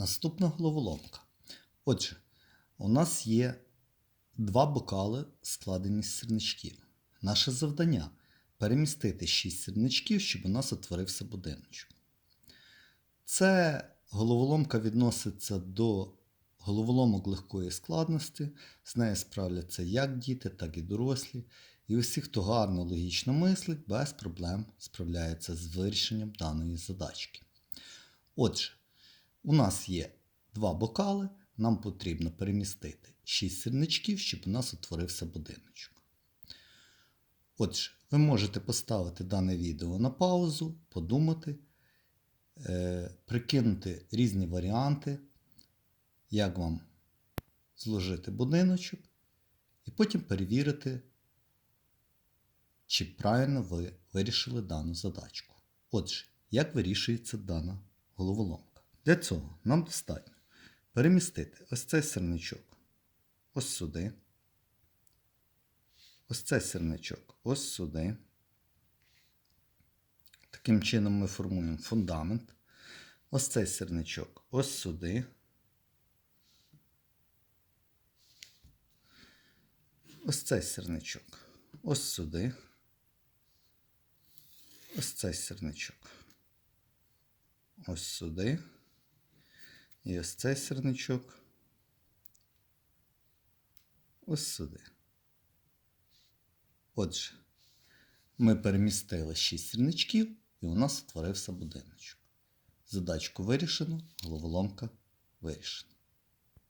Наступна головоломка. Отже, у нас є два бокали, складені з сірничків. Наше завдання перемістити 6 сірничків, щоб у нас утворився будиночок. Це головоломка відноситься до головоломок легкої складності. З нею справляться як діти, так і дорослі. І усі, хто гарно логічно мислить, без проблем справляється з вирішенням даної задачки. Отже, у нас є два бокали, нам потрібно перемістити 6 сірничків, щоб у нас утворився будиночок. Отже, ви можете поставити дане відео на паузу, подумати, е, прикинути різні варіанти, як вам зложити будиночок, і потім перевірити, чи правильно ви вирішили дану задачку. Отже, як вирішується дана головоломка? Для цього нам достатньо перемістити ось цей сирничок ось сюди. Ось цей сирничок ось сюди. Таким чином ми формуємо фундамент. Ось цей сирничок ось сюди. Ось цей сирничок ось сюди. Ось цей сирничок ось сюди. І ось цей сірничок. ось сюди. Отже, ми перемістили 6 сірничків, і у нас утворився будиночок. Задачку вирішено, головоломка вирішена.